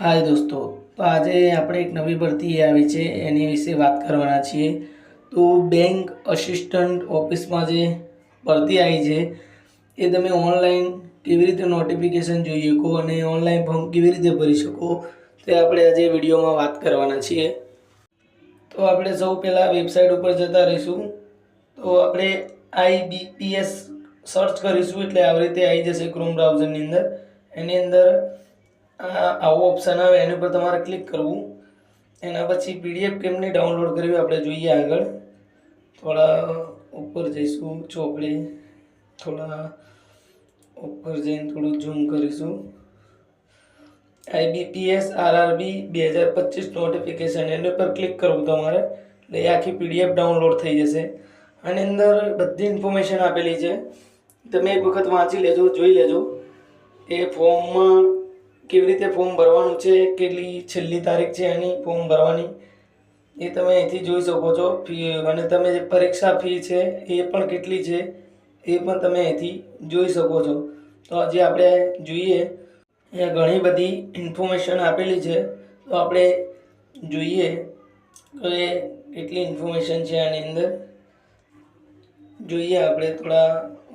હાય દોસ્તો, તો આજે આપણે એક નવી ભરતી આવી છે, એની વિશે વાત કરવાના છીએ. તો બેંક અસિસ્ટન્ટ ઓફિસમાં જે ભરતી આવી છે, એ તમે ઓનલાઈન કેવી રીતે નોટિફિકેશન જોઈ શકો અને ઓનલાઈન ફોર્મ કેવી રીતે ભરી શકો, તે આપણે આજે વિડીયોમાં વાત કરવાના છીએ. તો આપણે સૌ પહેલાં વેબસાઇટ ઉપર જતા રહીશું. તો આપણે આઈબીપીએસ સર્ચ કરીશું, એટલે આવી રીતે આવી જશે ક્રોમ બ્રાઉઝરની અંદર. એની અંદર આવો ઓપ્શન આવે, એની ઉપર તમારે ક્લિક કરવું. એના પછી પીડીએફ કેમની ડાઉનલોડ કરવી આપણે જોઈએ આગળ. થોડા ઉપર જઈશું, ચોપડી. થોડા ઉપર જઈને થોડું ઝૂમ કરીશું. આઈબીપીએસ આરઆરબી બે હજાર પચીસ નોટિફિકેશન એની ઉપર ક્લિક કરવું તમારે. એટલે એ આખી પીડીએફ ડાઉનલોડ થઈ જશે. આની અંદર બધી ઇન્ફોર્મેશન આપેલી છે. તમે એક વખત વાંચી લેજો, જોઈ લેજો. એ ફોર્મમાં કેવી રીતે ફોર્મ ભરવાનું છે, કેટલી છેલ્લી તારીખ છે એની ફોર્મ ભરવાની, એ તમે અહીંથી જોઈ શકો છો. ફી, અને તમે જે પરીક્ષા ફી છે, એ પણ કેટલી છે, એ પણ તમે અહીંથી જોઈ શકો છો. તો આજે આપણે જોઈએ, અહીંયા ઘણી બધી ઇન્ફોર્મેશન આપેલી છે. તો આપણે જોઈએ એ કેટલી ઇન્ફોર્મેશન છે આની અંદર. જોઈએ આપણે થોડા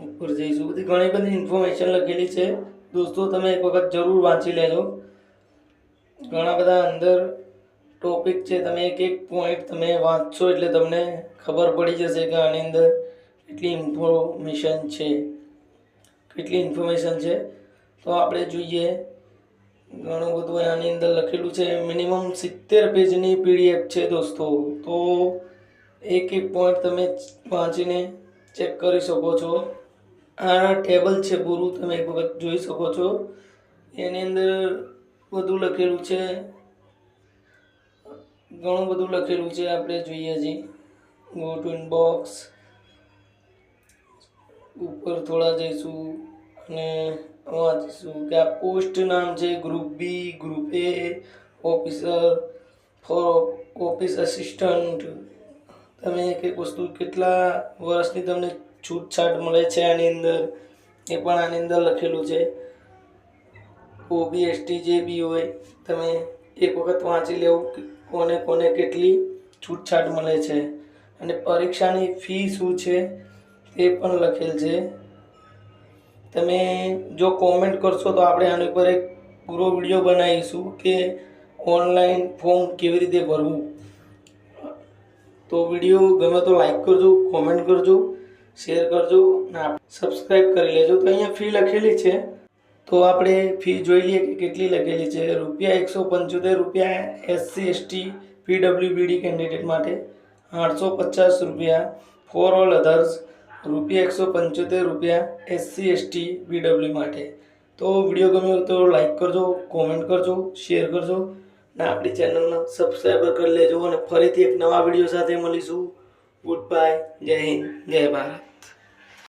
ઉપર જઈશું. બધી ઘણી બધી ઇન્ફોર્મેશન લખેલી છે. દોસ્તો, તમે એક વખત જરૂર વાંચી લેજો. ઘણા બધા અંદર ટોપિક છે, તમે એક એક પોઈન્ટ તમે વાંચશો એટલે તમને ખબર પડી જશે કે આની અંદર કેટલી ઇન્ફોર્મેશન છે, કેટલી ઇન્ફોર્મેશન છે. તો આપણે જોઈએ, ઘણું બધું આની અંદર લખેલું છે. મિનિમમ સિત્તેર પેજની પીડીએફ છે દોસ્તો. તો એક એક પોઈન્ટ તમે વાંચીને ચેક કરી શકો છો. આ ટેબલ છે પૂરું તમે એક વખત જોઈ શકો છો. એની અંદર બધું લખેલું છે, ઘણું બધું લખેલું છે, આપણે જોઈએ હજી. ગો ટુ ઇનબોક્સ ઉપર થોડા જઈશું અને વાંચીશું કે આ પોસ્ટ નામ છે group B group A officer for office assistant તમે કંઈક વસ્તુ કેટલા વર્ષની તમને છૂટછાટ મળે છે આની અંદર. એ પણ આની અંદર લખેલું છે. ઓબી એસટી જે બી હોય, તમે એક વખત વાંચી લેવું કોને કોને કેટલી છૂટછાટ મળે છે. અને પરીક્ષાની ફી શું છે એ પણ લખેલ છે. તમે જો કોમેન્ટ કરશો તો આપણે આની ઉપર એક પૂરો વીડિયો બનાવીશું કે ઓનલાઈન ફોર્મ કેવી રીતે ભરવું. તો વીડિયો ગમે તો લાઈક કરજો કોમેન્ટ કરજો. શેર કરજો સબસ્ક્રાઈબ કરી લેજો. તો અહીંયા ફી લખેલી છે. તો આપણે ફી જોઈ લઈએ કે કેટલી લખેલી છે. રૂપિયા એકસો પંચોતેર, રૂપિયા એસસી એસટી પીડબ્લ્યુબીડી કેન્ડિડેટ માટે આઠસો પચાસ રૂપિયા. ફોર ઓલ અધર્સ રૂપિયા એકસો પંચોતેર, રૂપિયા એસસી એસટી પીડબ્લ્યુ માટે. તો વીડિયો ગમ્યો તો લાઈક કરજો કોમેન્ટ કરજો શેર કરજો અને આપણી ચેનલને સબસ્ક્રાઈબર કરી લેજો અને ફરીથી એક નવા વીડિયો સાથે મળીશું. गुड बाय जय हिंद जय भारत